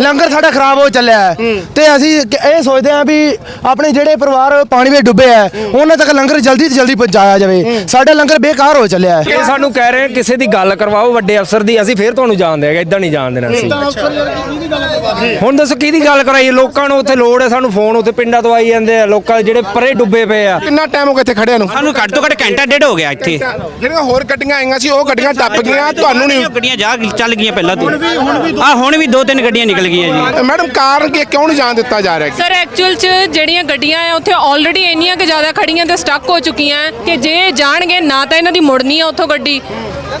ਲੰਗਰ ਸਾਡਾ ਖਰਾਬ ਹੋ ਚੱਲਿਆ ਹੈ। ਤੇ ਅਸੀਂ ਕ- ਇਹ ਸੋਚਦੇ ਹਾਂ ਵੀ ਆਪਣੇ ਜਿਹੜੇ ਪਰਿਵਾਰ ਪਾਣੀ ਵਿੱਚ ਡੁੱਬੇ ਆ ਉਹਨਾਂ ਤੱਕ ਲੰਗਰ ਜਲਦੀ ਤੋਂ ਜਲਦੀ ਪਹੁੰਚਾਇਆ ਜਾਵੇ। ਸਾਡਾ ਲੰਗਰ ਬੇਕਾਰ ਹੋ ਚੱਲਿਆ ਹੈ। ਇਹ ਸਾਨੂੰ ਕਹਿ ਰਹੇ ਕਿਸੇ ਦੀ ਗੱਲ ਕਰਵਾਓ ਵੱਡੇ ਅਫਸਰ ਦੀ ਅਸੀਂ ਫੇਰ ਤੁਹਾਨੂੰ ਜਾਣ ਦੇਗਾ ਇਦਾਂ ਨਹੀਂ ਜਾਣ ਦੇਣਾ ਅਸੀਂ। ਹੁਣ ਦੱਸੋ ਕਿਹਦੀ ਗੱਲ ਕਰਾਈਏ? ਲੋਕਾਂ ਨੂੰ ਉੱਥੇ ਲੋੜ ਹੈ ਸਾਨੂੰ ਫੋਨ ਉੱਥੇ ਪਿੰਡਾਂ ਤੋਂ ਆਈ ਜਾਂਦੇ ਆ ਲੋਕਾਂ ਜਿਹੜੇ ਪਰੇ ਡੁੱਬੇ ਪਏ ਆ। ਕਿੰਨਾ ਟਾਈਮ ਹੋ ਗਿਆ ਇੱਥੇ ਖੜਿਆਂ ਨੂੰ? ਸਾਨੂੰ ਘੱਟ ਤੋਂ ਘੱਟ ਘੰਟਾ ਡੇਢ ਹੋ ਗਿਆ ਇੱਥੇ। ਜਿਹੜੀਆਂ ਹੋਰ ਗੱਡੀਆਂ ਆਈਆਂ ਸੀ ਉਹ ਗੱਡੀਆਂ ਟੱਪ ਗਈਆਂ ਤੁਹਾਨੂੰ ਨਹੀਂ ਗੱਡੀਆਂ ਜਾ ਚੱਲ ਗਈਆਂ ਪਹਿਲਾਂ ਤੋਂ ਆ ਹੁਣ ਵੀ ਦੋ ਤਿੰਨ ਗੱਡੀਆਂ ਨਿਕਲ ਗਈਆਂ ਜੀ। ਮੈਡਮ ਕਾਰਨ ਕੀ ਹੈ? ਕਿਉਂ ਨਹੀਂ ਜਾਣ ਦਿੱਤਾ ਜਾ ਰਿਹਾ? ਸਰ ਐਕਚੁਅਲ ਚ ਜਿਹੜੀਆਂ ਗੱਡੀਆਂ ਆ ਉੱਥੇ ਆਲਰੇਡੀ ਇੰਨੀਆਂ ਕਿ ਜ਼ਿਆਦਾ ਖੜੀਆਂ ਤੇ ਸਟਕ ਹੋ ਚੁੱਕੀਆਂ ਹੈ ਕਿ ਜੇ ਜਾਣਗੇ ਨਾ ਤਾਂ ਇਹਨਾਂ ਦੀ ਮੁੜਨੀ ਆ ਉੱਥੋਂ ਗੱਡੀ।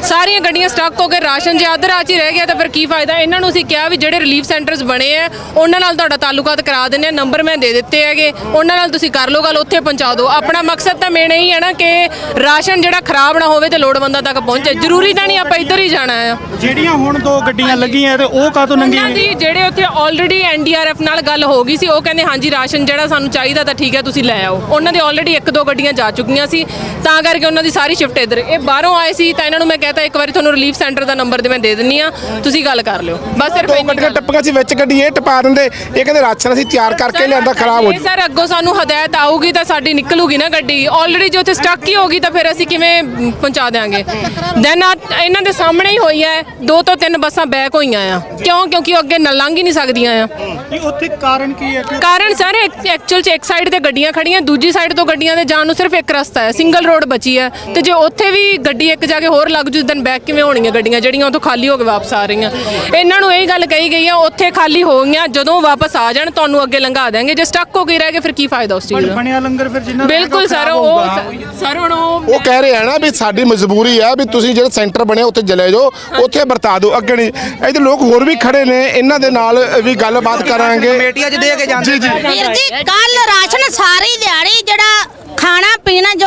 ਸਾਰੀਆਂ ਗੱਡੀਆਂ ਸਟਕ ਹੋ ਕੇ ਰਾਸ਼ਨ ਜੇ ਅੱਧ ਰਾਹ 'ਚ ਹੀ ਰਹਿ ਗਿਆ ਤਾਂ ਫਿਰ ਕੀ ਫਾਇਦਾ? ਇਹਨਾਂ ਨੂੰ ਅਸੀਂ ਕਿਹਾ ਵੀ ਜਿਹੜੇ ਰਿਲੀਫ ਸੈਂਟਰਸ ਬਣੇ ਆ ਉਹਨਾਂ ਨਾਲ ਤੁਹਾਡਾ ਤਾਲੁਕਾਤ ਕਰਾ ਦਿੰਦੇ ਆ ਨੰਬਰ ਮੈਂ ਦੇ ਦਿੱਤੇ ਹੈਗੇ। ਉਹਨਾਂ ਨਾਲ ਤੁਸੀਂ ਕਰ ਲਓ ਗੱਲ ਉੱਥੇ ਪਹੁੰਚਾ ਦਿਓ। ਆਪਣਾ ਮਕਸਦ ਤਾਂ ਮੇਨ ਇਹੀ ਹੈ ਨਾ ਕਿ ਰਾਸ਼ਨ ਜਿਹੜਾ ਖਰਾਬ ਨਾ ਹੋਵੇ ਤੇ ਲੋੜਵੰਦਾਂ ਤੱਕ ਪਹੁੰਚੇ। ਜ਼ਰੂਰੀ ਤਾਂ ਨਹੀਂ ਆਪਾਂ ਇੱਧਰ ਹੀ ਜਾਣਾ ਆ। ਜਿਹੜੀਆਂ ਹੁਣ ਦੋ ਗੱਡੀਆਂ ਲੱਗੀਆਂ ਤੇ ਉਹ ਕਾਹਤੋਂ ਉਹਨਾਂ ਨੰਗੀਆਂ ਦੀ ਜਿਹੜੇ ਉੱਥੇ ਆਲਰੇਡੀ ਐਨਡੀਆਰਐਫ ਨਾਲ ਗੱਲ ਹੋ ਗਈ ਸੀ ਉਹ ਕਹਿੰਦੇ ਹਾਂਜੀ ਰਾਸ਼ਨ ਜਿਹੜਾ ਸਾਨੂੰ ਚਾਹੀਦਾ ਤਾਂ ਠੀਕ ਹੈ ਤੁਸੀਂ ਲੈ ਆਓ। ਉਹਨਾਂ ਦੇ ਆਲਰੇਡੀ ਇੱਕ ਦੋ ਗੱਡੀਆਂ ਜਾ ਚੁੱਕੀਆਂ ਸੀ। ਤਾਂ ਕਰਕੇ ਉਹਨਾਂ ਦੀ ਸਾਰੀ ਸ਼ਿਫਟ ਇੱਧਰ। ਇਹ ਬਾਹਰੋਂ ਆਏ ਸੀ ਤਾਂ ਇਹਨਾਂ ਨੂੰ ਮੈਂ ਕਹਤਾ ਇੱਕ ਵਾਰੀ ਤੁਹਾਨੂੰ ਰਿਲੀਫ ਸੈਂਟਰ ਦਾ ਨੰਬਰ ਦੇ ਮੈਂ ਦੇ ਦਿੰਨੀ ਆ। ਤੁਸੀਂ ਗੱਲ ਕਰ ਲਿਓ। ਬਸ ਸਿਰਫ ਦੋ ਇੰਨੀ ਗੱਡੀਆਂ ਗੱਲ। ਟੱਪੀਆਂ ਸੀ ਵਿੱਚ ਗੱਡੀ ਇਹ ਟਪਾ ਦਿੰਦੇ। ਇਹ ਕਹਿੰਦੇ ਰਾਸ਼ਨ ਅਸੀਂ ਤਿਆਰ ਕਰਕੇ ਲਿਆਂਦਾ ਖਰਾਬ ਹੋ ਇਹ ਸਰ ਅੱਗੋਂ ਸਾਨੂੰ ਹਦਾਇਤ ਆਊਗੀ ਤਾਂ ਸਾਡੀ ਨਿਕਲੂਗੀ ਨਾ ਗੱਡੀ। ਆਲਰੇਡੀ ਜੇ ਉੱਥੇ ਸਟਕ ਹੀ ਹੋਗੀ ਤਾਂ ਫਿਰ ਅਸੀਂ ਕਿਵੇਂ ਪਹੁੰਚਾ ਦੇਾਂਗੇ ਦੈਨ ਇਹਨਾਂ ਦੇ ਸਾਹਮਣੇ ਹੀ ਹੋਈ ਹੈ ਦੋ ਤੋਂ ਤਿੰਨ ਬੱਸਾਂ ਬੈਕ ਹੋਈਆਂ ਆ। ਕਿਉਂ? ਕਿਉਂਕਿ ਉਹ ਅੱਗੇ ਨਾ ਲੰਘ ਹੀ ਨਹੀਂ ਸਕਦੀਆਂ ਆ। ਨਹੀਂ ਉੱਥੇ ਕਾਰਨ ਕੀ ਹੈ? ਕਿ ਕਾਰਨ ਸਰ ਐਕਚੁਅਲ ਚ ਇੱਕ ਸਾਈਡ ਤੇ ਗੱਡੀਆਂ ਖੜੀਆਂ ਦੂਜੀ ਸਾਈਡ ਤੋਂ ਗੱਡੀਆਂ ਦੇ ਜਾਣ ਨੂੰ ਸਿਰਫ ਇੱਕ ਰਸਤਾ ਹੈ ਸਿੰਗਲ ਰੋਡ ਬਚੀ ਹੈ। ਤੇ ਜੇ ਉੱਥੇ ਵੀ ਗੱਡੀ ਇੱਕ ਜਾ ਕੇ ਹੋਰ ਲੱਗ ਜੂ ਦੈਨ ਬੈਕ ਕਿਵੇਂ ਹੋਣਗੀਆਂ ਗੱਡੀਆਂ ਜਿਹੜੀਆਂ ਉੱਥੋਂ ਖਾਲੀ ਹੋ ਕੇ ਵਾਪਸ ਆ ਰਹੀਆਂ। ਇਹਨਾਂ ਨੂੰ ਇਹ ਗੱਲ ਕਹੀ ਗਈ ਆ ਉੱਥੇ ਖਾਲੀ ਹੋ ਗਈਆਂ ਜਦੋਂ ਵਾਪਸ ਆ ਜਾਣ ਤੁਹਾਨੂੰ ਅੱਗੇ ਲੰਘਾ ਦੇਾਂਗੇ ਜੇ ਸਟਕ ਹੋ ਗਈ ਰਹਿ ਗਏ ਫਿਰ ਕੀ ਫਾਇਦਾ ਉਸ ਚੀਜ਼ ਦਾ? ਬਣਿਆ ਲੰਗਰ ਫਿਰ ਜਿੰਨਾ ਬਿਲਕੁਲ ਸਰ ਉਹ ਸਰ ਹੁਣ ਉਹ ਉਹ ਕਹਿ ਰਹੇ ਆ ਨਾ ਵੀ ਸਾਡੀ ਮਜਬੂਰੀ ਆ ਵੀ ਤੁਸੀਂ ਜਿਹੜੇ ਸੈਂਟਰ ਬਣਿਆ ਉੱਥੇ ਚਲੇ ਜਾਓ ਉੱਥੇ ਵਰਤਾ ਦਿਓ ਅੱਗੇ ਨਹੀਂ। ਇਹਦੇ ਲੋਕ ਹੋਰ ਵੀ ਖੜੇ ਨੇ ਇਹਨਾਂ ਦੇ ਨਾਲ ਵੀ ਗੱਲਬਾਤ ਕਰਾਂਗੇ। ਕਮੇਟੀਆਂ 'ਚ ਦੇ ਕੇ ਜਾਂਦੇ ਜੀ ਜੀ। ਵੀਰ ਜੀ ਕੱਲ ਰਾਸ਼ਨ ਸਾਰੀ ਦਿਹਾੜੀ ਜਿਹੜਾ ਖਾਣਾ ਪੀਣਾ ਜੋ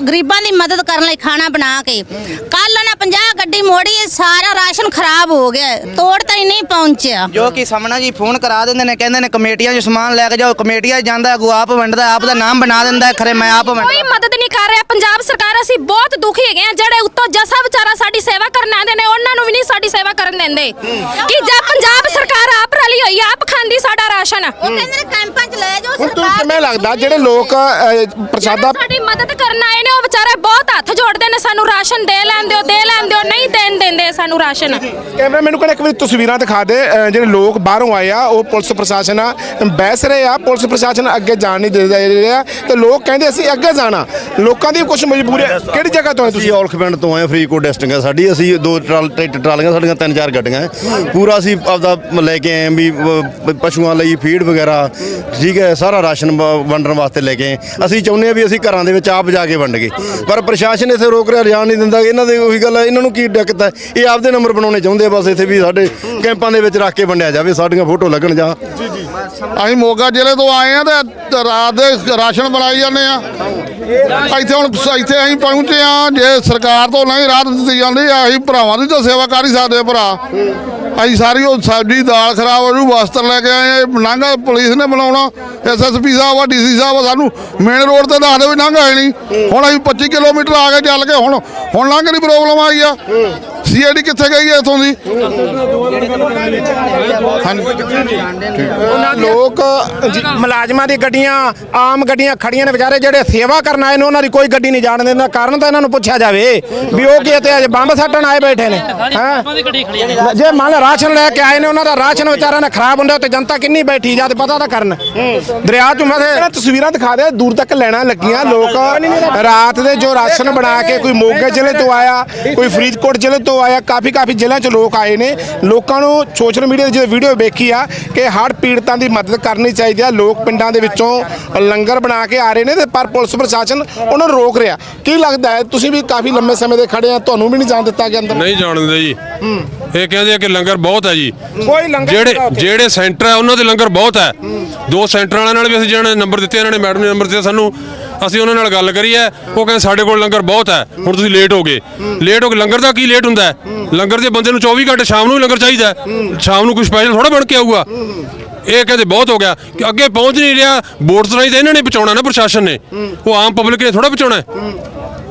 ਗਰੀਬਾਂ ਦੀ ਮਦਦ ਕਰਨ ਲਈ ਖਾਣਾ ਬਣਾ ਕੇ। ਕੱਲ ਉਹਨਾਂ 50 ਗੱਡੀ ਮੋੜੀ ਸਾਰਾ ਰਾਸ਼ਨ ਖਰਾਬ ਹੋ ਗਿਆ। ਹੈ। ਤੋੜ ਤਾਂ ਹੀ ਨਹੀਂ ਪਹੁੰਚਿਆ। ਜੋ ਕਿ ਸਾਹਮਣਾ ਜੀ ਫੋਨ ਕਰਾ ਦਿੰਦੇ ਨੇ ਕਹਿੰਦੇ ਨੇ ਕਮੇਟੀਆਂ 'ਚ ਸਮਾਨ ਲੈ ਕੇ ਜਾਓ ਕਮੇਟੀਆਂ 'ਚ ਜਾਂਦਾ ਅਗੂ ਆਪ ਵੰਡਦਾ ਆਪ ਦਾ ਨਾਮ ਬਣਾ ਦਿੰਦਾ ਹੈ, ਖਰੇ ਮੈਂ ਆਪ ਕੋਈ ਵੰਡਦਾ ਮਦਦ ਨਹੀਂ ਕਰ ਰਿਹਾ। ਪੰਜਾਬ ਸਰਕਾਰ ਅਸੀਂ ਬਹੁਤ ਦੁਖੀ ਹੈਗੇ ਆ ਜਿਹੜੇ ਉੱਤੋਂ ਜਸਾ ਵਿਚਾਰਾ ਸਾਡੀ ਸੇਵਾ ਕਰਨ ਆਉਂਦੇ ਨੇ ਉਹਨਾਂ ਨੂੰ ਵੀ ਨਹੀਂ ਸਾਡੀ ਸੇਵਾ ਕਰਨ ਦਿੰਦੇ। ਕਿ ਜੇ ਪੰਜਾਬ ਸਰਕਾਰ ਆਪ ਰਲੀ ਹੋਈ ਆ, ਆਪ ਖਾਂਦੀ ਸਾਡਾ ਰਾਸ਼ਨ। ਉਹ ਕਹਿੰਦੇ ਨੇ ਕੈਂਪਾਂ 'ਚ ਲੈ ਜਾਓ ਹੁਣ ਤੁਹਾਨੂੰ ਸਰਕਾਰ ਕਿਵੇਂ ਲੱਗਦਾ ਜਿਹੜੇ ਲੋਕ ਅਹ, ਪ੍ਰਸ਼ਾਦਾ ਸਾਡੀ ਮਦਦ ਕਰਨ ਆਏ ਨੇ ਉਹ ਵਿਚਾਰੇ ਬਹੁਤ ਹੱਥ ਜੋੜਦੇ ਨੇ ਸਾਨੂੰ ਰਾਸ਼ਨ ਦੇ ਲੈਣ ਦਿਓ ਦੇ ਲੈਣ ਦਿਓ ਨਹੀਂ ਦੇਣ ਦਿੰਦੇ ਸਾਨੂੰ ਰਾਸ਼ਨ। ਕੈਮਰਾ ਮੈਨੂੰ ਕਹਿੰਦਾ ਇੱਕ ਵਾਰੀ ਤਸਵੀਰਾਂ ਦਿਖਾ ਦੇ ਅਹ, ਜਿਹੜੇ ਲੋਕ ਬਾਹਰੋਂ ਆਏ ਆ ਉਹ ਪੁਲਿਸ ਪ੍ਰਸ਼ਾਸਨ ਆ ਬਹਿਸ ਰਹੇ ਆ ਪੁਲਿਸ ਪ੍ਰਸ਼ਾਸਨ ਅੱਗੇ ਜਾਣ ਨਹੀਂ ਦੇ ਰਿਹਾ ਤੇ ਲੋਕ ਕਹਿੰਦੇ ਅਸੀਂ ਅੱਗੇ ਜਾਣਾ। ਲੋਕਾਂ ਦੀ ਕੁਝ ਮਜਬੂਰੀ ਹੈ। ਕਿਹੜੀ ਜਗ੍ਹਾ ਤੋਂ ਹੈ ਤੁਸੀਂ? ਔਲਖ ਪਿੰਡ ਤੋਂ ਆਏ ਹਾਂ, ਫਰੀਦਕੋਟ ਡਿਸਟ੍ਰਿਕਟ ਹੈ ਸਾਡੀ ਅਸੀਂ ਦੋ ਟਰਾਲ ਟਰੈਕਟਰ ਟਰਾਲੀਆਂ ਸਾਡੀਆਂ ਤਿੰਨ ਚਾਰ ਗੱਡੀਆਂ ਹੈ। ਪੂਰਾ ਅਸੀਂ ਆਪਦਾ ਲੈ ਕੇ ਆਏ ਹਾਂ ਵੀ ਅਹ, ਪਸ਼ੂਆਂ ਲਈ ਫੀਡ ਵਗੈਰਾ ਠੀਕ ਹੈ ਸਾਰਾ ਰਾਸ਼ਨ ਵ- ਵੰਡਣ ਵਾਸਤੇ ਲੈ ਕੇ ਆਏ ਅਸੀਂ ਚਾਹੁੰਦੇ ਹਾਂ ਵੀ ਅਸੀਂ ਘਰਾਂ ਦੇ ਵਿੱਚ ਆਪ ਜਾ ਕੇ ਵੰਡ ਗਏ। ਪਰ ਪ੍ਰਸ਼ਾਸਨ ਇੱਥੇ ਰੋਕ ਰਿਹਾ ਜਾਣ ਨਹੀਂ ਦਿੰਦਾ ਇਹਨਾਂ ਦੇ ਉਹੀ ਗੱਲ ਹੈ ਇਹਨਾਂ ਨੂੰ ਕੀ ਦਿੱਕਤ ਹੈ? ਇਹ ਆਪਦੇ ਨੰਬਰ ਬਣਾਉਣੇ ਚਾਹੁੰਦੇ ਆ ਬਸ, ਇੱਥੇ ਵੀ ਸਾਡੇ ਕੈਂਪਾਂ ਦੇ ਵਿੱਚ ਰੱਖ ਕੇ ਵੰਡਿਆ ਜਾਵੇ, ਸਾਡੀਆਂ ਫੋਟੋ ਲੱਗਣ ਜਾਂ। ਅਸੀਂ ਮੋਗਾ ਜ਼ਿਲ੍ਹੇ ਤੋਂ ਆਏ ਆ ਤੇ ਰਾਤ ਦੇ ਰਾਸ਼ਨ ਬਣਾਈ ਜਾਂਦੇ ਆ। ਇੱਥੇ ਹੁਣ ਇੱਥੇ ਅਸੀਂ ਪਹੁੰਚੇ ਆ, ਜੇ ਸਰਕਾਰ ਤੋਂ ਨਹੀਂ ਰਾਹਤ ਦਿੱਤੀ ਜਾਂਦੀ ਆ ਅਸੀਂ ਭਰਾਵਾਂ ਦੀ ਤਾਂ ਸੇਵਾ ਕਰ ਹੀ ਸਕਦੇ ਭਰਾ। ਅਸੀਂ ਸਾਰੀ ਉਹ ਸਬਜ਼ੀ ਦਾਲ ਖਰਾਬ ਹੋ ਜੂ ਵਸਤਰ ਲੈ ਕੇ ਆਏ ਆ ਨਾਂਗਾ ਪੁਲਿਸ ਨੇ ਬਣਾਉਣਾ ਐਸਐਸਪੀ ਸਾਹਿਬ ਆ ਡੀਸੀ ਸਾਹਿਬ ਆ ਸਾਨੂੰ ਮੇਨ ਰੋਡ ਤੇ ਦੱਸਦੇ ਵੀ ਨਾਂਗਾ ਹੈ ਨਹੀਂ। ਹੁਣ ਅਸੀਂ 25 ਕਿਲੋਮੀਟਰ ਆ ਕੇ ਚੱਲ ਕੇ ਹੁਣ ਹੁਣ ਲੰਘ ਦੀ ਪ੍ਰੋਬਲਮ ਆਈ ਆ। ਸੀਆਈਡੀ ਕਿੱਥੇ ਗਈ ਹੈ ਇਥੋਂ ਦੀ? ਉਹਨਾਂ ਲੋਕ ਜੀ, ਮੁਲਾਜ਼ਮਾਂ ਦੀ ਗੱਡੀਆਂ ਆਮ ਗੱਡੀਆਂ ਖੜੀਆਂ ਨੇ ਵਿਚਾਰੇ ਜਿਹੜੇ ਸੇਵਾ ਕਰਨ ਆਏ ਨੇ ਉਹਨਾਂ ਦੀ ਕੋਈ ਗੱਡੀ ਨਹੀਂ ਜਾਣ ਦਿੰਦਾ। ਕਾਰਨ ਤਾਂ ਇਹਨਾਂ ਨੂੰ ਪੁੱਛਿਆ ਜਾਵੇ ਵੀ ਉਹ ਕੀ ਇੱਥੇ ਅੱਜ ਬੰਬ ਸੱਟਣ ਆਏ ਬੈਠੇ ਨੇ ਹਾਂ? ਜੇ ਮੰਨ ਲਾ ਰਾਸ਼ਨ ਲੈ ਕੇ ਆਏ ਨੇ ਉਹਨਾਂ ਦਾ ਰਾਸ਼ਨ ਵਿਚਾਰਿਆਂ ਦਾ ਖਰਾਬ ਹੁੰਦਾ ਤੇ ਜਨਤਾ ਕਿੰਨੀ ਬੈਠੀ ਜਾਂ ਤੇ ਪਤਾ ਤਾਂ ਕਰਨ। ਦਰਿਆ ਚ ਮੈਂ ਤਸਵੀਰਾਂ ਦਿਖਾ ਦੇ ਦੂਰ ਤੱਕ ਲੈਣਾ ਲੱਗੀਆਂ। ਲੋਕ ਰਾਤ ਦੇ ਜੋ ਰਾਸ਼ਨ ਬਣਾ ਕੇ ਕੋਈ ਮੋਗੇ ਜ਼ਿਲ੍ਹੇ ਤੋਂ ਆਇਆ ਕੋਈ ਫਰੀਦਕੋਟ ਜ਼ਿਲ੍ਹੇ ਤੋਂ ਆਇਆ ਕਾਫੀ ਕਾਫੀ ਜ਼ਿਲ੍ਹਿਆਂ ਚ ਲੋਕ ਆਏ ਨੇ। ਲੋਕਾਂ ਨੂੰ ਸੋਸ਼ਲ ਮੀਡੀਆ ਤੇ ਵੀਡੀਓ ਵੇਖੀ ਆ ਕਿ ਹੜ੍ਹ ਪੀੜਤਾਂ ਦੀ ਮਦਦ ਕਰਨੀ ਚਾਹੀਦੀ ਆ। ਲੋਕ ਪਿੰਡਾਂ ਦੇ ਵਿੱਚੋਂ ਲੰਗਰ ਬਣਾ ਕੇ ਆ ਰਹੇ ਨੇ ਤੇ ਪਰ ਪੁਲਿਸ ਪ੍ਰਸ਼ਾਸਨ ਉਹਨਾਂ ਨੂੰ ਰੋਕ ਰਿਹਾ। ਕੀ ਲੱਗਦਾ ਹੈ ਤੁਸੀਂ ਵੀ ਕਾਫੀ ਲੰਮੇ ਸਮੇਂ ਦੇ ਖੜੇ ਆ ਤੁਹਾਨੂੰ ਵੀ ਨਹੀਂ ਜਾਣ ਦਿੱਤਾ ਗਿਆ ਅੰਦਰ? ਨਹੀਂ ਜਾਣ ਦਿੰਦੇ ਜੀ ਇਹ ਕਹਿੰਦੇ ਆ ਕਿ ਲੰਗਰ ਬਹੁਤ ਹੈ ਜੀ। ਕੋਈ ਲੰਗਰ ਜਿਹੜੇ। ਜਿਹੜੇ ਸੈਂਟਰ ਹੈ ਉਹਨਾਂ ਦੇ ਲੰਗਰ ਬਹੁਤ ਹੈ। ਦੋ ਸੈਂਟਰ ਵਾਲਿਆਂ ਨਾਲ ਵੀ ਅਸੀਂ ਜਿਹਨਾਂ ਨੇ ਨੰਬਰ ਦਿੱਤੇ ਇਹਨਾਂ ਨੇ ਮੈਡਮ ਨੇ ਨੰਬਰ ਦਿੱਤੇ ਸਾਨੂੰ। ਅਸੀਂ ਉਹਨਾਂ ਨਾਲ ਗੱਲ ਕਰੀ ਹੈ, ਉਹ ਕਹਿੰਦੇ ਸਾਡੇ ਕੋਲ ਲੰਗਰ ਬਹੁਤ ਹੈ, ਹੁਣ ਤੁਸੀਂ ਲੇਟ ਹੋ ਗਏ ਲੇਟ ਹੋ ਗਏ, ਲੰਗਰ ਦਾ ਕੀ ਲੇਟ ਹੁੰਦਾ ਹੈ? ਲੰਗਰ ਦੇ ਬੰਦੇ ਨੂੰ 24 ਘੰਟੇ ਸ਼ਾਮ ਨੂੰ ਵੀ ਲੰਗਰ ਚਾਹੀਦਾ ਹੈ। ਸ਼ਾਮ ਨੂੰ ਕੋਈ ਸਪੈਸ਼ਲ ਥੋੜਾ ਬਣ ਕੇ ਆਊਗਾ ਇਹ ਕਹਿੰਦੇ ਬਹੁਤ ਹੋ ਗਿਆ, ਕਿ ਅੱਗੇ ਪਹੁੰਚ ਨਹੀਂ ਰਿਹਾ ਬੋਰਡਸ ਰਾਹੀਂ ਤਾਂ ਇਹਨਾਂ ਨੇ ਬਚਾਉਣਾ ਨਾ ਪ੍ਰਸ਼ਾਸਨ ਨੇ ਉਹ ਆਮ ਪਬਲਿਕ ਨੇ ਥੋੜਾ ਬਚਾਉਣਾ ਹੈ।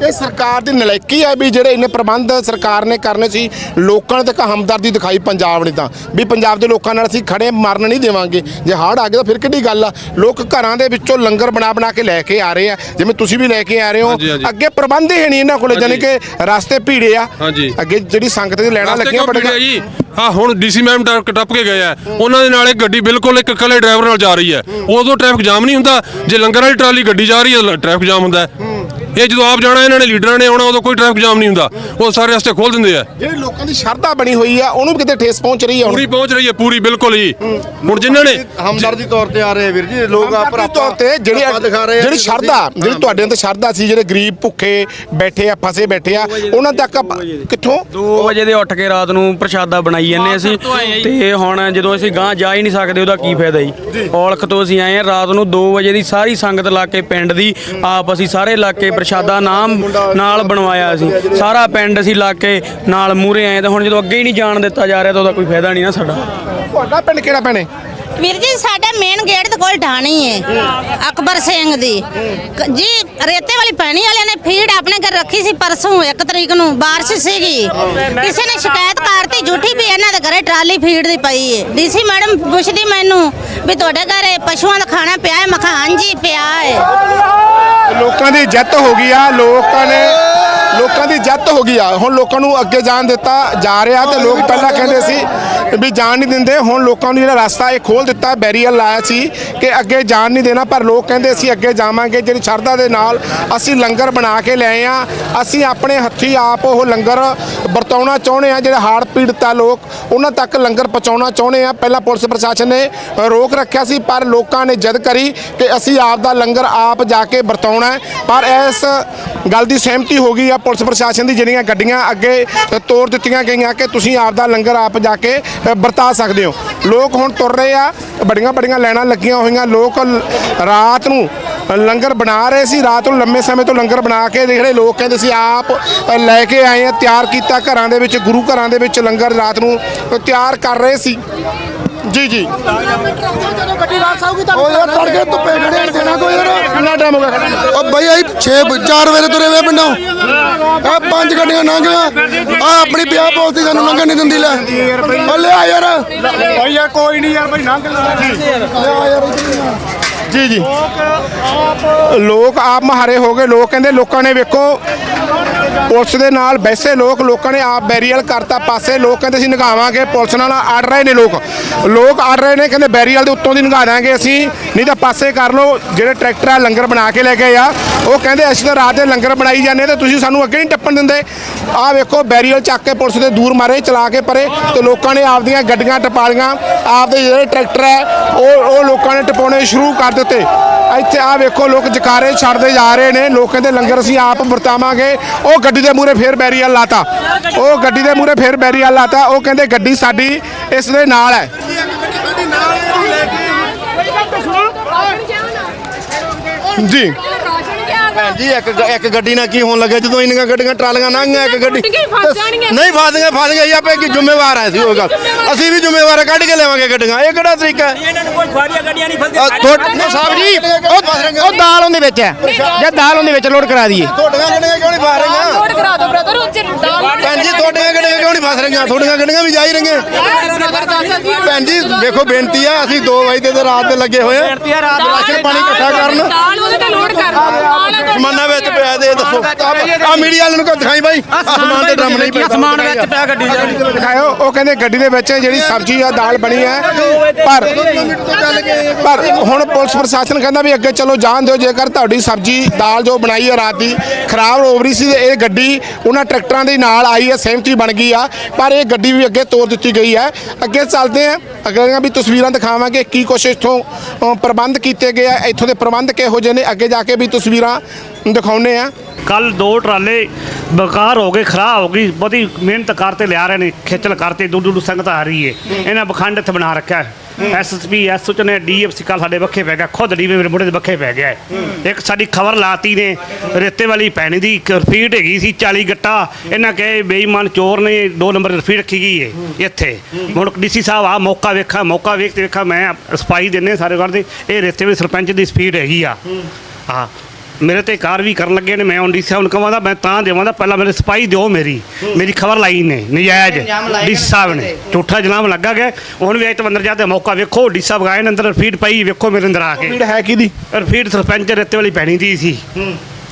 ਇਹ ਸਰਕਾਰ ਦੀ ਨਲਾਇਕੀ ਹੈ ਵੀ ਜਿਹੜੇ ਇੰਨੇ ਪ੍ਰਬੰਧ ਸਰਕਾਰ ਨੇ ਕਰਨੇ ਸੀ ਲੋਕਾਂ ਨੇ ਤਾਂ ਹਮਦਰਦੀ ਦਿਖਾਈ ਪੰਜਾਬ ਨੇ ਤਾਂ। ਵੀ ਪੰਜਾਬ ਦੇ ਲੋਕਾਂ ਨਾਲ ਅਸੀਂ ਖੜੇ ਮਰਨ ਨਹੀਂ ਦੇਵਾਂਗੇ। ਜੇ ਹੜ੍ਹ ਆ ਗਿਆ ਤਾਂ ਫਿਰ ਕਿੱਡੀ ਗੱਲ ਆ? ਲੋਕ ਘਰਾਂ ਦੇ ਵਿੱਚੋਂ ਲੰਗਰ ਬਣਾ ਬਣਾ ਕੇ ਲੈ ਕੇ ਆ ਰਹੇ ਆ। ਜਿਵੇਂ ਤੁਸੀਂ ਵੀ ਲੈ ਕੇ ਆ ਰਹੇ ਹੋ। ਅੱਗੇ ਪ੍ਰਬੰਧ ਹੀ ਨਹੀਂ ਇਹਨਾਂ ਕੋਲੇ ਜਾਨੀ ਕਿ ਰਸਤੇ ਭੀੜੇ ਆ। ਅੱਗੇ ਜਿਹੜੀ ਸੰਗਤ ਦੀ ਲੈਣਾ ਲੱਗੀਆਂ ਬੜੀਆਂ ਜੀ? ਹਾਂ ਹੁਣ ਡੀਸੀ ਮੈਮ ਟੱਪ ਕੇ ਗਏ ਆ। ਉਹਨਾਂ ਦੇ ਨਾਲ ਇੱਕ ਗੱਡੀ ਬਿਲਕੁਲ ਇੱਕ ਇਕੱਲੇ ਡਰਾਈਵਰ ਨਾਲ ਜਾ ਰਹੀ ਹੈ। ਉਦੋਂ ਟ੍ਰੈਫਿਕ ਜਾਮ ਨਹੀਂ ਹੁੰਦਾ। ਜੇ ਲੰਗਰ ਵਾਲੀ ਟਰਾਲੀ ਗੱਡੀ ਜਾ ਰਹੀ ਹੈ ਟ੍ਰੈਫਿਕ ਜਾਮ ਹੁੰਦਾ ਹੈ। ਇਹ ਜਦੋਂ ਆਪ ਜਾਣਾ ਇਹਨਾਂ ਨੇ ਲੀਡਰਾਂ ਨੇ ਆਉਣਾ ਉਦੋਂ ਕੋਈ ਟ੍ਰੈਫਿਕ ਜਾਮ ਨਹੀਂ ਹੁੰਦਾ। ਉਹ ਸਾਰੇ ਰਸਤੇ ਖੋਲ ਦਿੰਦੇ ਆ। ਜਿਹੜੀ ਲੋਕਾਂ ਦੀ ਸ਼ਰਧਾ ਬਣੀ ਹੋਈ ਆ ਉਹਨੂੰ ਵੀ ਕਿਤੇ ਠੇਸ ਪਹੁੰਚ ਰਹੀ ਆ ਹੁਣ? ਪੂਰੀ ਪਹੁੰਚ ਰਹੀ ਹੈ ਪੂਰੀ ਬਿਲਕੁਲ ਜੀ। ਹੁਣ ਜਿਨ੍ਹਾਂ ਨੇ ਹਮਦਰਦੀ ਤੌਰ ਤੇ ਆ ਰਹੇ ਵੀਰ ਜੀ ਲੋਕ ਆ ਆਪਣੀ ਤੌਰ ਤੇ ਜਿਹੜੀ ਆਪਾਂ ਦਿਖਾ ਰਹੇ ਆ ਜਿਹੜੀ ਸ਼ਰਧਾ ਜਿਹੜੀ ਤੁਹਾਡੇ ਅੰਦਰ ਸ਼ਰਧਾ ਸੀ ਜਿਹੜੇ ਗਰੀਬ ਭੁੱਖੇ ਬੈਠੇ ਆ ਫਸੇ ਬੈਠੇ ਆ ਉਹਨਾਂ ਤੱਕ ਕਿੱਥੋਂ? 2 ਵਜੇ ਦੇ ਉੱਠ ਕੇ ਰਾਤ ਨੂੰ ਪ੍ਰਸ਼ਾਦਾ ਬਣਾਈ ਜੰਨੇ ਅਸੀਂ। ਤੇ ਹੁਣ ਜਦੋਂ ਅਸੀਂ ਗਾਂ ਜਾ ਹੀ ਨਹੀਂ ਸਕਦੇ ਉਹਦਾ ਕੀ ਫਾਇਦਾ ਜੀ? ਔਲਖ ਤੋਂ ਅਸੀਂ ਆਏ ਆ ਰਾਤ ਨੂੰ 2 ਵਜੇ ਦੀ ਸਾਰੀ ਸੰਗਤ ਲਾ ਕੇ ਪਿੰਡ ਦੀ ਆਪ ਅਸੀਂ ਸਾਰੇ ਇਲਾਕੇ ਪ੍ਰਸ਼ਾਦਾ ਨਾਮ ਨਾਲ ਬਣਵਾਇਆ ਅਸੀਂ ਸਾਰਾ ਪਿੰਡ ਅਸੀਂ ਲਾ ਕੇ ਨਾਲ ਮੂਰੇ ਆਏ ਤਾਂ ਹੁਣ ਜਦੋਂ ਅੱਗੇ ਹੀ ਨਹੀਂ ਜਾਣ ਦਿੱਤਾ ਜਾ ਰਿਹਾ ਤਾਂ ਉਹਦਾ ਕੋਈ ਫਾਇਦਾ ਨਹੀਂ ਨਾ ਸਾਡਾ। ਤੁਹਾਡਾ ਪਿੰਡ ਕਿਹੜਾ ਪੈਣੇ ਵੀਰ ਜੀ ਸਾਡਾ ਮੇਨ ਗੇਟ ਦੇ ਕੋਲ ਢਾਣੀ ਹੈ ਅਕਬਰ ਸਿੰਘ ਦੀ। ਕ- ਜੀ ਰੇਤੇ ਵਾਲੀ ਪੈਣੀ ਵਾਲਿਆਂ ਨੇ ਫੀਡ ਆਪਣੇ ਘਰ ਰੱਖੀ ਸੀ ਪਰਸੋਂ 1 ਤਰੀਕ ਨੂੰ ਬਾਰਿਸ਼ ਸੀਗੀ। ਕਿਸੇ ਨੇ ਸ਼ਿਕਾਇਤ ਕਰਤੀ ਝੂਠੀ ਵੀ ਇਹਨਾਂ ਦੇ ਘਰੇ ਟਰਾਲੀ ਫੀਡ ਦੀ ਪਈ ਹੈ ਡੀਸੀ ਮੈਡਮ ਪੁੱਛਦੀ ਮੈਨੂੰ ਵੀ ਤੁਹਾਡੇ ਘਰੇ ਪਸ਼ੂਆਂ ਦਾ ਖਾਣਾ ਪਿਆ ਹੈ ਮੈਂ ਕਿਹਾ ਹਾਂਜੀ ਪਿਆ ਹੈ ਲੋਕਾਂ ਦੀ ਜਿੱਤ ਹੋ ਗਈ ਆ, ਲੋਕਾਂ ਨੇ ਲੋਕਾਂ ਦੀ ਜਿੱਤ ਹੋ ਗਈ ਆ। ਹੁਣ ਲੋਕਾਂ ਨੂੰ ਅੱਗੇ ਜਾਣ ਦਿੱਤਾ ਜਾ ਰਿਹਾ ਤੇ ਲੋਕ ਪਹਿਲਾਂ ਕਹਿੰਦੇ ਸੀ ਵੀ ਜਾਣ ਨਹੀਂ ਦਿੰਦੇ। ਹੁਣ ਲੋਕਾਂ ਨੂੰ ਜਿਹੜਾ ਰਸਤਾ ਇਹ ਖੋਲ ਦਿੱਤਾ, ਬੈਰੀਅਰ ਲਾਇਆ ਸੀ ਕਿ ਅੱਗੇ ਜਾਣ ਨਹੀਂ ਦੇਣਾ। ਪਰ ਲੋਕ ਕਹਿੰਦੇ ਅਸੀਂ ਅੱਗੇ ਜਾਵਾਂਗੇ। ਜਿਹੜੀ ਸ਼ਰਧਾ ਦੇ ਨਾਲ ਅਸੀਂ ਲੰਗਰ ਬਣਾ ਕੇ ਲਏ ਆ, ਅਸੀਂ ਆਪਣੇ ਹੱਥੀ ਆਪ ਉਹ ਲੰਗਰ ਵਰਤਾਉਣਾ ਚਾਹੁੰਦੇ ਆ। ਜਿਹੜੇ ਹਾੜ ਪੀੜਤ ਆ ਲੋਕ ਉਹਨਾਂ ਤੱਕ ਲੰਗਰ ਪਹੁੰਚਾਉਣਾ ਚਾਹੁੰਦੇ ਆ ਪਹਿਲਾਂ ਪੁਲਿਸ ਪ੍ਰਸ਼ਾਸਨ ਨੇ ਰੋਕ ਰੱਖਿਆ ਸੀ, ਪਰ ਲੋਕਾਂ ਨੇ ਜਦ ਕਰੀ ਕਿ ਅਸੀਂ ਆਪ ਦਾ ਲੰਗਰ ਆਪ ਜਾ ਕੇ ਵਰਤਾਉਣਾ ਪਰ ਇਸ ਗੱਲ ਦੀ ਸਹਿਮਤੀ ਹੋ ਗਈ ਆ ਪੁਲਿਸ ਪ੍ਰਸ਼ਾਸਨ ਦੀ, ਜਿਹੜੀਆਂ ਗੱਡੀਆਂ ਅੱਗੇ ਤੋਰ ਦਿੱਤੀਆਂ ਗਈਆਂ ਕਿ ਤੁਸੀਂ ਆਪ ਦਾ ਲੰਗਰ ਆਪ ਜਾ ਕੇ ਵਰਤਾ ਸਕਦੇ ਹੋ। ਲੋਕ ਹੁਣ ਤੁਰ ਰਹੇ ਆ ਬੜੀਆਂ ਬੜੀਆਂ ਲਾਈਨਾਂ ਲੱਗੀਆਂ ਹੋਈਆਂ। ਲੋਕ ਰਾਤ ਨੂੰ ਲੰਗਰ ਬਣਾ ਰਹੇ ਸੀ ਰਾਤ ਨੂੰ ਲੰਮੇ ਸਮੇਂ ਤੋਂ ਲੰਗਰ ਬਣਾ ਕੇ ਜਿਹੜੇ ਲੋਕ ਕਹਿੰਦੇ ਸੀ ਆਪ ਲੈ ਕੇ ਆਏ ਆ ਤਿਆਰ ਕੀਤਾ ਘਰਾਂ ਦੇ ਵਿੱਚ ਗੁਰੂ ਘਰਾਂ ਦੇ ਵਿੱਚ ਲੰਗਰ ਰਾਤ ਨੂੰ ਤਿਆਰ ਕਰ ਰਹੇ ਸੀ। ਜੀ ਜੀ। ਉਹ ਯਾਰ ਤੜਕੇ ਧੁੱਪੇ ਖੜੇ ਆਂ, ਦੇਣਾ ਕੋਈ ਯਾਰ। ਕਿੰਨਾ ਟਾਈਮ ਹੋ ਗਿਆ ਖੜ੍ਹੇ ਨੂੰ? ਉਹ ਬਈ ਆਈ 6 4 ਵਜੇ ਤੁਰੇ ਵੇ ਪਿੰਡੋਂ। ਆ ਪੰਜ ਗੱਡੀਆਂ ਲੰਘ ਆ ਆਪਣੀ ਵਿਆਹ ਪੋਲਤੀ ਸਾਨੂੰ ਲੰਘਣ ਨਹੀਂ ਦਿੰਦੀ ਲੈ। ਉਹ ਲਿਆ ਯਾਰ। ਕੋਈ ਨਹੀਂ ਯਾਰ ਭਾਈ ਲੰਘ ਜੀ ਜੀ। ਲੋਕ ਆਪ ਮਹਾਰੇ ਹੋ ਗਏ। ਲੋਕ ਕਹਿੰਦੇ ਲੋਕਾਂ ਨੇ ਵੇਖੋ ਪੁਲਿਸ ਦੇ ਨਾਲ ਬੈਸੇ ਲੋਕ, ਲੋਕਾਂ ਨੇ ਆਪ ਬੈਰੀਅਲ ਕਰਤਾ ਪਾਸੇ। ਲੋਕ ਕਹਿੰਦੇ ਸੀ ਨਗਾਵਾਂਗੇ, ਪੁਲਿਸ ਨਾਲ ਅੜ ਰਹੇ ਨੇ ਲੋਕ। ਲੋਕ ਅੜ ਰਹੇ ਨੇ, ਕਹਿੰਦੇ ਬੈਰੀਅਲ ਦੇ ਉੱਤੋਂ ਦੀ ਨਗਾ ਦਾਂਗੇ ਅਸੀਂ। ਨਹੀਂ ਤਾਂ ਪਾਸੇ ਕਰ ਲਓ, ਜਿਹੜੇ ਟਰੈਕਟਰ ਆ, ਲੰਗਰ ਬਣਾ ਕੇ ਲੈ ਗਏ ਆ। ਉਹ ਕਹਿੰਦੇ ਅਸੀਂ ਤਾਂ ਰਾਤ ਦੇ ਲੰਗਰ ਬਣਾਈ ਜਾਂਦੇ ਤੇ ਤੁਸੀਂ ਸਾਨੂੰ ਅੱਗੇ ਨਹੀਂ ਟੱਪਣ ਦਿੰਦੇ। ਆਹ ਵੇਖੋ ਬੈਰੀਅਲ ਚੱਕ ਕੇ ਪੁਲਿਸ ਦੇ ਦੂਰ ਮਾਰੇ, ਚਲਾ ਕੇ ਪਰੇ ਤੇ ਲੋਕਾਂ ਨੇ ਆਪਦੀਆਂ ਗੱਡੀਆਂ ਟਪਾਲੀਆਂ। ਆਪਦੇ ਜਿਹੜੇ ਟਰੈਕਟਰ ਹੈ ਉਹ ਉਹ ਲੋਕਾਂ ਨੇ ਟਪਾਉਣੇ ਸ਼ੁਰੂ ਕਰ ਦਿੱਤੇ। ਇੱਥੇ ਆਹ ਵੇਖੋ, ਲੋਕ ਜਕਾਰੇ ਛੱਡਦੇ ਜਾ ਰਹੇ ਨੇ। ਲੋਕ ਕਹਿੰਦੇ ਲੰਗਰ ਅਸੀਂ ਆਪ ਵਰਤਾਵਾਂਗੇ। ਉਹ ਗੱਡੀ ਦੇ ਮੂਹਰੇ ਫੇਰ ਬੈਰੀਅਲ ਲਾਤਾ। ਉਹ ਗੱਡੀ ਦੇ ਮੂਹਰੇ ਫੇਰ ਬੈਰੀਅਲ ਲਾਤਾ। ਉਹ ਕਹਿੰਦੇ ਗੱਡੀ ਸਾਡੀ ਇਸ ਦੇ ਨਾਲ ਹੈ। ਜੀ। ਭੈਣ ਜੀ ਇੱਕ ਇੱਕ ਗੱਡੀ ਨਾਲ ਕੀ ਹੋਣ ਲੱਗਾ ਜਦੋਂ ਇੰਨੀਆਂ ਗੱਡੀਆਂ ਟਰਾਲੀਆਂ ਲੰਘੀਆਂ ਇੱਕ ਗੱਡੀ ਫਸ ਜਾਣਗੀਆਂ। ਨਹੀਂ ਫਸ ਗਏ ਫਸ ਗਏ ਆਪੇ ਕੀ ਜ਼ਿੰਮੇਵਾਰ ਐ ਸੀ ਉਹ ਗੱਲ ਅਸੀਂ ਵੀ ਜ਼ਿੰਮੇਵਾਰ ਆ, ਕੱਢ ਕੇ ਲਿਆਵਾਂਗੇ ਗੱਡੀਆਂ। ਇਹ ਕਿਹੜਾ ਤਰੀਕਾ ਹੈ? ਇਹਨਾਂ ਨੂੰ ਕੋਈ ਫਾੜੀਆਂ ਗੱਡੀਆਂ ਨਹੀਂ ਤੁਹਾਡੇ ਸਾਹਿਬ ਜੀ ਉਹ ਦਾਲ ਉਹਦੇ ਵਿੱਚ ਹੈ। ਜੇ ਦਾਲ ਉਹਦੇ ਵਿੱਚ ਲੋਡ ਕਰਾ ਦਈਏ। ਤੁਹਾਡੀਆਂ ਗੱਡੀਆਂ ਕਿਉਂ ਨਹੀਂ ਫਸ ਰਹੀਆਂ? ਲੋਡ ਕਰਾ ਦਿਓ ਬ੍ਰਦਰ ਉੱਚ ਦਾਲ ਭੈਣ ਜੀ ਤੁਹਾਡੀਆਂ ਗੱਡੀਆਂ ਕਿਉਂ ਨਹੀਂ ਫਸ ਰਹੀਆਂ? ਤੁਹਾਡੀਆਂ ਗੱਡੀਆਂ ਵੀ ਜਾ ਹੀ ਰਹੀਆਂ। ਭੈਣ ਜੀ ਵੇਖੋ ਬੇਨਤੀ ਆ ਅਸੀਂ 2 ਵਜੇ ਤੇ ਰਾਤ ਦੇ ਲੱਗੇ ਹੋਏ ਆ। ਰਾਸ਼ਨ ਪਾਣੀ ਇਕੱਠਾ ਕਰਨ। ਦਾਲ ਉਹਦੇ ਤੇ ਲੋਡ ਕਰ ਦਿਓ। ਦੇ ਦੱਸੋ। ਆ ਮੀਡੀਆ ਵਾਲਿਆਂ ਨੂੰ ਕਹੋ ਦਿਖਾਈ ਬਾਈ? ਅਸਮਾਨ ਦੇ ਡਰਮ ਨਹੀਂ ਪਿਆ। ਸਮਾਨ ਵਿੱਚ ਪਿਆ ਗੱਡੀ ਦਿਖਾਇਓ ਉਹ ਕਹਿੰਦੇ ਗੱਡੀ ਦੇ ਵਿੱਚ ਜਿਹੜੀ ਸਬਜ਼ੀ ਆ ਦਾਲ ਬਣੀ ਹੈ। ਪਰ ਪਰ ਹੁਣ ਪੁਲਿਸ ਪ੍ਰਸ਼ਾਸਨ ਕਹਿੰਦਾ ਵੀ ਅੱਗੇ ਚਲੋ ਜਾਣ ਦਿਓ ਜੇਕਰ ਤੁਹਾਡੀ ਸਬਜ਼ੀ ਦਾਲ ਜੋ ਬਣਾਈ ਹੈ ਰਾਤ ਦੀ ਖਰਾਬ ਹੋ ਰਹੀ ਸੀ ਇਹ ਗੱਡੀ ਉਹਨਾਂ ਟਰੈਕਟਰਾਂ ਦੇ ਨਾਲ ਆਈ ਹੈ ਸਹਿਮਤੀ ਬਣ ਗਈ ਆ। ਪਰ ਇਹ ਗੱਡੀ ਵੀ ਅੱਗੇ ਤੋਰ ਦਿੱਤੀ ਗਈ ਹੈ। ਅੱਗੇ ਚੱਲਦੇ ਆ ਅਗਲੀਆਂ ਵੀ ਤਸਵੀਰਾਂ ਦਿਖਾਵਾਂਗੇ ਕੀ ਕੁਛ ਇੱਥੋਂ ਪ੍ਰਬੰਧ ਕੀਤੇ ਗਏ ਆ। ਇੱਥੋਂ ਦੇ ਪ੍ਰਬੰਧ ਕਿਹੋ ਜਿਹੇ ਨੇ? ਅੱਗੇ ਜਾ ਕੇ ਵੀ ਤਸਵੀਰਾਂ ਦਿਖਾਉਨੇ ਆ। ਕੱਲ ਦੋ ਟਰਾਲੇ ਬੇਕਾਰ ਹੋ ਗਏ, ਖਰਾਬ ਹੋ ਗਈ। ਬਹੁਤੀ ਮਿਹਨਤ ਕਰਤੇ ਲਿਆ ਰਹੇ ਨੇ, ਖੇਚਲ ਕਰਤੇ ਦੂਰ ਦੂਰ ਸੰਗਤ ਆ ਰਹੀ ਹੈ ਇਹਨਾਂ ਬਖੰਡ ਇੱਥੇ ਬਣਾ ਰੱਖਿਆ ਐਸਐਸਪੀ ਐਸਓਚ ਨੇ ਡੀਐਫਸੀ ਕੱਲ ਸਾਡੇ ਬੱਖੇ ਪੈ ਗਿਆ। ਖੁਦ ਡੀਵੇ ਮੇਰੇ ਮੁੰਡੇ ਦੇ ਬੱਖੇ ਪੈ ਗਿਆ ਹੈ। ਇੱਕ ਸਾਡੀ ਖਬਰ ਲਾਤੀ ਨੇ, ਰੇਤੇ ਵਾਲੀ ਪੈਣੀ ਦੀ, ਇੱਕ ਰਫੀਟ ਹੈਗੀ ਸੀ 40 ਗੱਟਾ। ਇਹਨਾਂ ਕਹੇ ਬੇਈਮਾਨ ਚੋਰ ਨੇ, ਦੋ ਨੰਬਰ ਦੀ ਰਫੀਟ ਰੱਖੀ ਗਈ ਏ, ਇੱਥੇ। ਹੁਣ ਡੀਸੀ ਸਾਹਿਬ ਆ ਮੌਕਾ ਵੇਖਾ, ਮੌਕਾ ਵੇਖ ਤੇ ਵੇਖਾ ਮੈਂ ਸਫ਼ਾਈ ਦਿੰਨੇ ਸਾਰੇ ਕਰਦੇ ਇਹ ਰੇਤੇ ਵਾਲੀ ਸਰਪੰਚ ਦੀ ਸਪੀਡ ਹੈਗੀ ਆ। ਹਾਂ। ਮੇਰੇ ਤੇ ਕਾਰਵਾਈ ਕਰਨ ਲੱਗੇ ਨੇ ਮੈਂ ਹੁਣ ਡੀ ਸਾਹਿਬ ਨੂੰ ਕਹਾਂਦਾ ਮੈਂ ਤਾਂ ਦੇਵਾਂਦਾ ਪਹਿਲਾਂ ਮੇਰੇ ਸਪਾਈ ਦਿਓ ਮੇਰੀ। ਮੇਰੀ ਖਬਰ ਲਾਈ ਨੇ ਨਜਾਇਜ਼। ਡੀ ਸਾਹਿਬ ਨੇ ਝੂਠਾ ਜਨਾਮ ਲੱਗਾ ਗਿਆ। ਹੁਣ ਵੀ ਅੱਜ ਤੋਂ ਅੰਦਰ ਜਾਂਦੇ ਮੌਕਾ ਵੇਖੋ ਡੀ ਸਾਹਿਬ ਗਏ ਨੇ ਅੰਦਰ ਰਫੀਡ ਪਈ ਵੇਖੋ ਮੇਰੇ ਅੰਦਰ ਆ ਕੇ। ਭੀੜ ਹੈ ਕਿਹਦੀ? ਰਫੀਡ ਸਰਪੰਚ ਰੇਤੇ ਵਾਲੀ ਪੈਣੀ ਦੀ ਸੀ।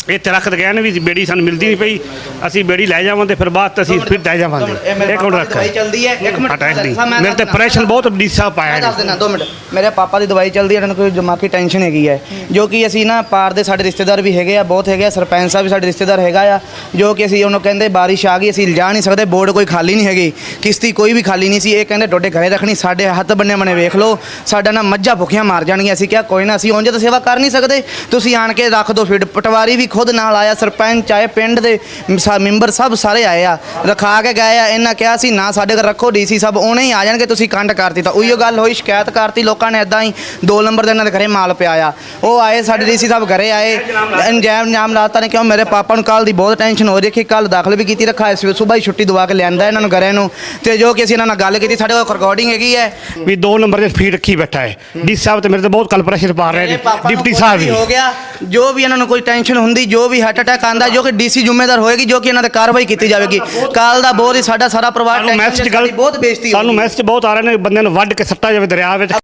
ਇੱਥੇ ਰੱਖ ਗਏ ਨੇ ਵੀ ਬੇੜੀ ਸਾਨੂੰ ਮਿਲਦੀ ਨਹੀਂ ਪਈ। ਅਸੀਂ ਬੇੜੀ ਲੈ ਜਾਵਾਂ ਤੇ ਫਿਰ ਬਾਅਦ 'ਚ ਅਸੀਂ ਫਿਰ ਲੈ ਜਾਵਾਂਗੇ। ਇੱਕ ਮਿੰਟ ਰੱਖ। ਦਵਾਈ ਚੱਲਦੀ ਹੈ। ਇੱਕ ਮਿੰਟ ਅਟੈਕ ਦੀ ਮੇਰੇ ਤੇ ਪ੍ਰੈਸ਼ਰ ਬਹੁਤ ਡੀ ਸਾਹਿਬ ਪਾਇਆ ਦੱਸ ਦਿੰਦਾ 2 ਮਿੰਟ। ਮੇਰੇ ਪਾਪਾ ਦੀ ਦਵਾਈ ਚੱਲਦੀ ਹੈ ਇਹਨਾਂ ਨੂੰ ਕੋਈ ਦਿਮਾਗੀ ਟੈਨਸ਼ਨ ਹੈਗੀ ਹੈ। ਜੋ ਕਿ ਅਸੀਂ ਨਾ ਪਾਰ ਦੇ ਸਾਡੇ ਰਿਸ਼ਤੇਦਾਰ ਵੀ ਹੈਗੇ ਆ ਬਹੁਤ ਹੈਗੇ ਆ। ਸਰਪੰਚ ਸਾਹਿਬ ਵੀ ਸਾਡੇ ਰਿਸ਼ਤੇਦਾਰ ਹੈਗਾ ਆ। ਜੋ ਕਿ ਅਸੀਂ ਉਹਨੂੰ ਕਹਿੰਦੇ ਬਾਰਿਸ਼ ਆ ਗਈ ਅਸੀਂ ਲਿਜਾ ਨਹੀਂ ਸਕਦੇ ਬੋਰਡ ਕੋਈ ਖਾਲੀ ਨਹੀਂ ਹੈਗੀ। ਕਿਸ਼ਤੀ ਕੋਈ ਵੀ ਖਾਲੀ ਨਹੀਂ ਸੀ। ਇਹ ਕਹਿੰਦੇ ਟੋਡੇ ਘਰੇ ਰੱਖਣੀ ਸਾਡੇ ਹੱਥ ਬੰਨੇ ਮਨੇ ਵੇਖ ਲਓ। ਸਾਡਾ ਨਾ ਮੱਝਾਂ ਭੁੱਖੀਆਂ ਮਾਰ ਜਾਣਗੀਆਂ। ਅਸੀਂ ਕਿਹਾ ਕੋਈ ਨਾ ਅਸੀਂ ਉਂਝ ਤਾਂ ਸੇਵਾ ਕਰ ਨਹੀਂ ਸਕਦੇ। ਤੁਸੀਂ ਆਣ ਕੇ ਰੱਖ ਦਿਓ ਫੀਡ ਪਟਵਾਰੀ ਵੀ ਖੁਦ ਨਾਲ ਆਇਆ ਸਰਪੰਚ ਆਏ ਪਿੰਡ ਦੇ ਸਾ- ਮੈਂਬਰ ਸਭ ਸਾਰੇ ਆਏ ਆ ਰਖਾ ਕੇ ਗਏ ਆ ਇਹਨਾਂ ਕਿਹਾ ਸੀ ਨਾ ਸਾਡੇ ਘਰ ਰੱਖੋ ਡੀਸੀ ਸਾਹਿਬ ਉਹਨੇ ਹੀ ਆ ਜਾਣਗੇ ਤੁਸੀਂ ਕੰਡ ਕਰਤੀ ਤਾਂ। ਉਹੀਓ ਗੱਲ ਹੋਈ ਸ਼ਿਕਾਇਤ ਕਰਤੀ ਲੋਕਾਂ ਨੇ ਇਦਾਂ ਹੀ ਦੋ ਨੰਬਰ ਦੇ ਇਹਨਾਂ ਦੇ ਘਰੇ ਮਾਲ ਪਿਆ ਆ ਉਹ ਆਏ ਸਾਡੇ ਡੀਸੀ ਸਾਹਿਬ ਘਰੇ ਆਏ ਅੰਜਾਮ ਨਾਮ ਲਾਤਾ ਨੇ ਕਿਉਂ ਮੇਰੇ ਪਾਪਾ ਨੂੰ ਕੱਲ ਦੀ ਬਹੁਤ ਟੈਨਸ਼ਨ ਹੋ ਰਹੀ ਕਿ ਕੱਲ ਦਾਖਲ ਵੀ ਕੀਤੀ ਰੱਖਾ ਇਸ ਸਵੇਰ ਹੀ ਛੁੱਟੀ ਦਵਾ ਕੇ ਲਿਆਂਦਾ ਇਹਨਾਂ ਨੂੰ ਘਰੇ ਨੂੰ। ਤੇ ਜੋ ਕਿ ਅਸੀਂ ਇਹਨਾਂ ਨਾਲ ਗੱਲ ਕੀਤੀ ਸਾਡੇ ਕੋਲ ਰਿਕਾਰਡਿੰਗ ਹੈਗੀ ਹੈ। ਵੀ ਦੋ ਨੰਬਰ ਦੇ ਫੀਡ ਰੱਖੀ ਬੈਠਾ ਹੈ। ਡੀ ਸਾਹਿਬ ਤੇ ਮੇਰੇ ਤੇ ਬਹੁਤ ਕੱਲ ਪ੍ਰੈਸ਼ਰ ਪਾ ਰਹੇ ਨੇ ਡਿਪਟੀ ਸਾਹਿਬ ਵੀ। ਹੋ ਗਿਆ। ਜੋ ਵੀ ਇਹਨਾਂ ਨੂੰ ਕੋਈ ਟੈਨਸ਼ਨ ਹੁੰਦੀ ਜੋ ਵੀ ਹਾਰਟ ਅਟੈਕ ਆਂਦਾ ਜੋ ਕਿ ਡੀਸੀ ਜ਼ਿੰਮੇਦਾਰ ਹੋਏਗੀ ਜੋ ਕਿ ਇਹਨਾਂ ਤੇ ਕਾਰਵਾਈ ਕੀਤੀ ਜਾਵੇਗੀ ਕੱਲ ਦਾ ਬਹੁਤ ਹੀ ਸਾਡਾ ਸਾਰਾ ਪਰਿਵਾਰ ਸਾਨੂੰ ਮੈਸੇਜ ਬਹੁਤ ਬੇਇੱਜ਼ਤੀ ਸਾਨੂੰ। ਮੈਸੇਜ ਬਹੁਤ ਆ ਰਹੇ ਨੇ ਬੰਦਿਆਂ ਨੂੰ ਵੱਢ ਕੇ ਸੱਟਾ ਜਾਵੇ ਦਰਿਆ ਵਿੱਚ